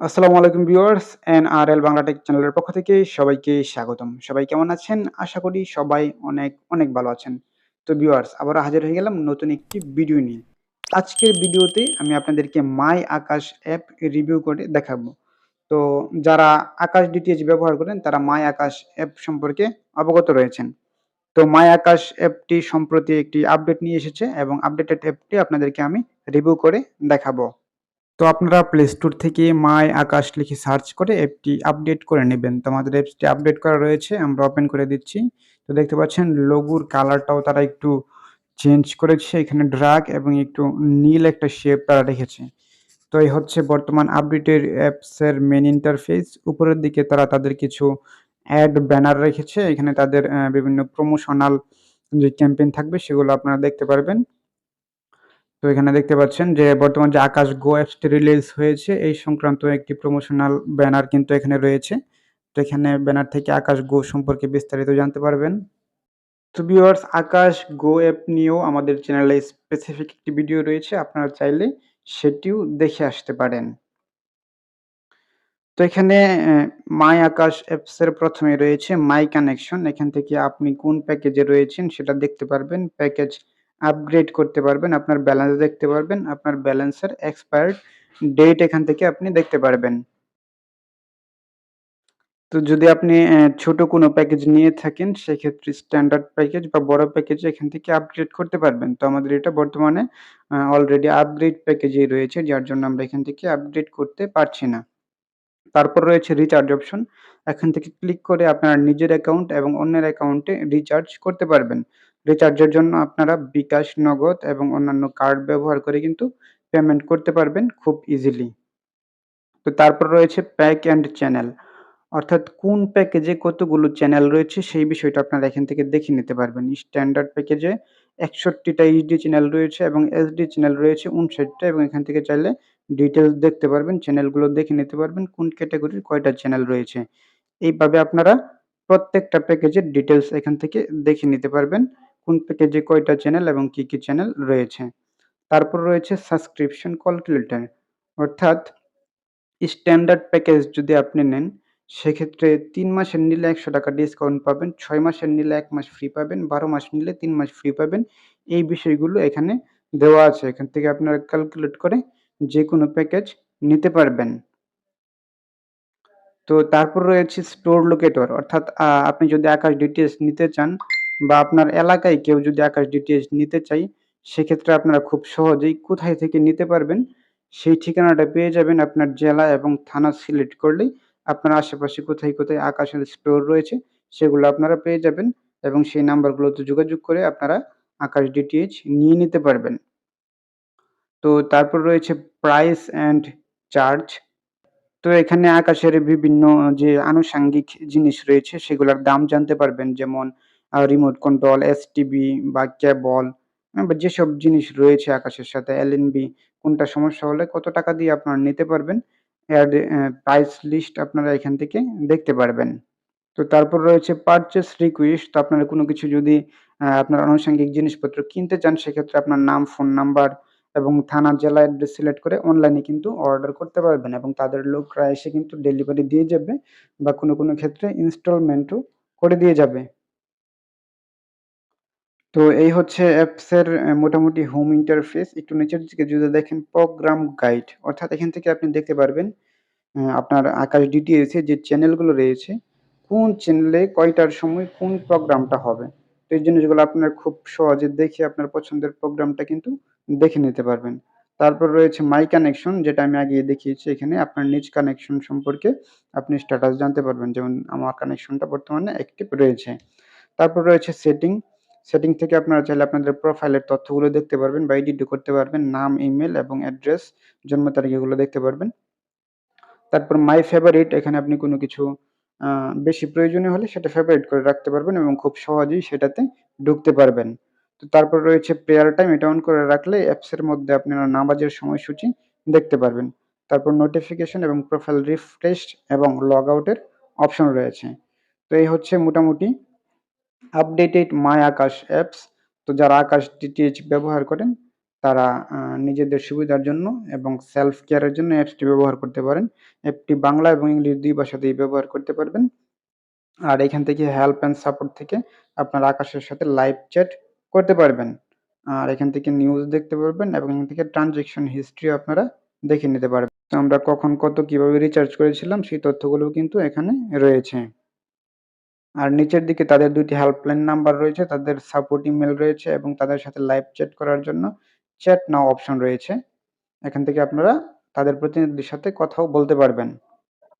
আসসালামু আলাইকুম viewers NRL Bangla tech চ্যানেলের পক্ষ থেকে সবাইকে স্বাগতম। সবাই কেমন আছেন? আশা করি সবাই অনেক, অনেক ভালো আছেন। তো ভিউয়ার্স আবার হাজির হয়ে গেলাম নতুন একটি ভিডিও নিয়ে। আজকের ভিডিওতে আমি আপনাদেরকে মাই আকাশ অ্যাপ রিভিউ করে দেখাবো। তো যারা আকাশ ডিটিএইচ ব্যবহার করেন তারা মাই আকাশ অ্যাপ সম্পর্কে অবগত রয়েছেন। তো মাই আকাশ অ্যাপটি সম্প্রতি একটি আপডেট নিয়ে এসেছে এবং আপডেটেড অ্যাপটি আপনাদেরকে আমি রিভিউ করে দেখাবো। তো আপনারা প্লে স্টোর থেকে মাই আকাশ লিখে সার্চ করে অ্যাপটি আপডেট করে নেবেন। তো আমাদের অ্যাপসটি আপডেট করা রয়েছে। আমরা ওপেন করে দিচ্ছি। তো দেখতে পাচ্ছেন লোগোর কালারটাও তারা একটু চেঞ্জ করেছে। এখানে ড্রাগ এবং একটু নীল একটা শেপ তারা রেখেছে। তো এই হচ্ছে বর্তমান আপডেটের অ্যাপসের মেন ইন্টারফেস। উপরের দিকে তারা তাদের কিছু অ্যাড ব্যানার রেখেছে। এখানে তাদের বিভিন্ন প্রমোশনাল যে ক্যাম্পেইন থাকবে সেগুলো আপনারা দেখতে পারবেন। তো এখানে দেখতে পাচ্ছেন যে বর্তমান যে আকাশ গো অ্যাপসটি রিলিজ হয়েছে, এই সংক্রান্ত একটি প্রমোশনাল ব্যানার কিন্তু এখানে রয়েছে। তো এখানে ব্যানার থেকে আকাশ গো সম্পর্কে বিস্তারিত জানতে পারবেন। তো ভিউয়ার্স আকাশ গো অ্যাপ নিয়েও আমাদের চ্যানেলে স্পেসিফিক একটি ভিডিও রয়েছে। আপনারা চাইলে সেটিও দেখে আসতে পারেন। তো এখানে মাই আকাশ অ্যাপসের প্রথমে রয়েছে মাই কানেকশন। এখান থেকে আপনি কোন প্যাকেজে রয়েছেন সেটা দেখতে পারবেন। প্যাকেজ আপগ্রেড করতে পারবেন। আপনার ব্যালেন্স দেখতে পারবেন। আপনার ব্যালেন্সের এক্সপায়ার্ড ডেট এখান থেকে আপনি দেখতে পারবেন। তো যদি আপনি ছোট কোনো প্যাকেজ নিয়ে থাকেন, সেক্ষেত্রে স্ট্যান্ডার্ড প্যাকেজ বা বড় প্যাকেজ এখান থেকে আপগ্রেড করতে পারবেন। তো আমাদের এটা বর্তমানে অলরেডি আপগ্রেড প্যাকেজেই রয়েছে, যার জন্য আমরা এখান থেকে আপগ্রেড করতে পারছি না। তারপর রয়েছে রিচার্জ অপশন। এখান থেকে ক্লিক করে আপনার নিজের অ্যাকাউন্ট এবং অন্যের অ্যাকাউন্টে রিচার্জ করতে পারবেন। রিচার্জের জন্য আপনারা বিকাশ, নগদ এবং অন্যান্য কার্ড ব্যবহার করে কিন্তু পেমেন্ট করতে পারবেন খুব ইজিলি। তো তারপর রয়েছে প্যাক অ্যান্ড চ্যানেল। অর্থাৎ কোন প্যাকেজে কতগুলো চ্যানেল রয়েছে সেই বিষয়টা আপনারা এখান থেকে দেখে নিতে পারবেন। স্ট্যান্ডার্ড প্যাকেজে ৬১ টা এইচডি চ্যানেল রয়েছে এবং এসডি চ্যানেল রয়েছে ৫৯ টা এবং এখান থেকে চাইলে ডিটেইলস দেখতে পারবেন। চ্যানেলগুলো দেখে নিতে পারবেন কোন ক্যাটেগরির কয়টা চ্যানেল রয়েছে। এইভাবে আপনারা প্রত্যেকটা প্যাকেজের ডিটেইলস এখান থেকে দেখে নিতে পারবেন। কোন প্যাকেজে কয়টা চ্যানেল এবং কি, কি চ্যানেল রয়েছে। তারপর রয়েছে সাবস্ক্রিপশন ক্যালকুলেটর অর্থাৎ স্ট্যান্ডার্ড প্যাকেজ যদি আপনি নেন সেক্ষেত্রে ৩ মাসের নিলে ৳১০০ ডিসকাউন্ট পাবেন, ৬ মাসের নিলে ১ মাস ফ্রি পাবেন, ১২ মাস নিলে ৩ মাস ফ্রি পাবেন। এই বিষয়গুলো এখানে দেওয়া আছে। এখান থেকে আপনারা ক্যালকুলেট করে যে কোনো প্যাকেজ নিতে পারবেন। তো তারপর রয়েছে স্টোর লোকেটর অর্থাৎ আপনি যদি আকাশ ডিটিএইচ নিতে চান বা আপনার এলাকায় কেউ যদি আকাশ ডিটিএইচ নিতে চায় সেক্ষেত্রে আপনারা খুব সহজেই কোথায় থেকে নিতে পারবেন সেই ঠিকানাটা পেয়ে যাবেন আপনার জেলা এবং থানা সিলেক্ট করলেই আপনার আশেপাশে কোথায়, কোথায় আকাশের স্টোর রয়েছে সেগুলো আপনারা পেয়ে যাবেন এবং সেই নাম্বারগুলোতে যোগাযোগ করে আপনারা আকাশ ডিটিএইচ নিয়ে নিতে পারবেন। তো তারপর রয়েছে প্রাইস অ্যান্ড চার্জ। তো এখানে আকাশের বিভিন্ন যে আনুষাঙ্গিক জিনিস রয়েছে সেগুলোর দাম জানতে পারবেন। যেমন রিমোট কন্ট্রোল, এসটিবি বা কেবল বা যেসব জিনিস রয়েছে আকাশের সাথে এলএনবি কোনটা সমস্যা হলে কত টাকা দিয়ে আপনারা নিতে পারবেন এর প্রাইস লিস্ট আপনারা এখান থেকে দেখতে পারবেন। তো তারপর রয়েছে পারচেজ রিকোয়েস্ট তো আপনারা কোনো কিছু যদি আপনার আনুষঙ্গিক জিনিসপত্র কিনতে চান সেক্ষেত্রে আপনার নাম, ফোন নাম্বার এবং থানা, জেলা অ্যাড্রেস সিলেক্ট করে অনলাইনে কিন্তু অর্ডার করতে পারবেন এবং তাদের লোকরা এসে কিন্তু ডেলিভারি দিয়ে যাবে বা কোনো, কোনো ক্ষেত্রে ইনস্টলমেন্টও করে দিয়ে যাবে। তো এই হচ্ছে অ্যাপসের অ্যা মোটামুটি হোম ইন্টারফেস। একটু নিচের দিকে যদি দেখেন প্রোগ্রাম গাইড অর্থাৎ এখান থেকে আপনি দেখতে পারবেন আপনার আকাশ এর যে চ্যানেলগুলো রয়েছে, কোন চ্যানেলে কয়টার সময় কোন প্রোগ্রামটা হবে। তো এই জিনিসগুলো আপনার খুব সহজে দেখে আপনার পছন্দের প্রোগ্রামটা কিন্তু দেখে নিতে পারবেন। তারপর রয়েছে মাই কানেকশন যেটা আমি আগেই দেখিয়েছি এখানে আপনার নিজ কানেকশন সম্পর্কে আপনি স্ট্যাটাস জানতে পারবেন। যেমন আমার কানেকশনটা বর্তমানে অ্যাক্টিভ রয়েছে। তারপর রয়েছে সেটিং। সেটিং থেকে আপনারা চাইলে আপনাদের প্রোফাইলের তথ্যগুলো দেখতে পারবেন বা এডিটও করতে পারবেন। নাম, ইমেল এবং অ্যাড্রেস, জন্ম তারিখ এগুলো দেখতে পারবেন। তারপর মাই ফেভারিট এখানে আপনি কোনো কিছু বেশি প্রয়োজনীয় হলে সেটা ফেভারিট করে রাখতে পারবেন এবং খুব সহজেই সেটাতে ঢুকতে পারবেন। তো তারপর রয়েছে প্রেয়ার টাইম এটা অন করে রাখলে অ্যাপসের মধ্যে আপনারা নামাজের সময়সূচি দেখতে পারবেন। তারপর নোটিফিকেশন এবং প্রোফাইল রিফ্রেশ এবং লগ আউটের অপশন রয়েছে। তো এই হচ্ছে মোটামুটি আপডেটেড মাই আকাশ অ্যাপস। তো যারা আকাশ ডিটিএইচ ব্যবহার করেন, তারা নিজেদের সুবিধার জন্য এবং সেলফ কেয়ারের জন্য অ্যাপসটি ব্যবহার করতে পারেন। অ্যাপটি বাংলা এবং ইংলিশ দুই ভাষাতেই ব্যবহার করতে পারবেন। আর এখান থেকে হেল্প অ্যান্ড সাপোর্ট থেকে আপনারা আকাশের সাথে লাইভ চ্যাট করতে পারবেন। আর এখান থেকে নিউজ দেখতে পারবেন এবং এখান থেকে ট্রান্সেকশন হিস্ট্রি আপনারা দেখে নিতে পারবেন। তো আমরা কখন কত কীভাবে রিচার্জ করেছিলাম, সেই তথ্যগুলোও কিন্তু এখানে রয়েছে। আর নিচের দিকে তাদের ২ টি হেল্পলাইন নাম্বার রয়েছে, তাদের সাপোর্ট ইমেইল রয়েছে এবং তাদের সাথে লাইভ চ্যাট করার জন্য চ্যাট নাও অপশন রয়েছে। এখান থেকে আপনারা তাদের প্রতিনিধির সাথে কথাও বলতে পারবেন।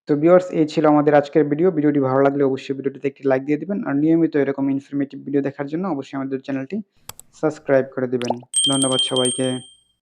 তো ভিউয়ার্স এই ছিল আমাদের আজকের ভিডিও। ভিডিওটি ভালো লাগলে অবশ্যই ভিডিওটিতে একটি লাইক দিয়ে দিবেন। আর নিয়মিত এরকম ইনফরমেটিভ ভিডিও দেখার জন্য অবশ্যই আমাদের চ্যানেলটি সাবস্ক্রাইব করে দিবেন। ধন্যবাদ সবাইকে।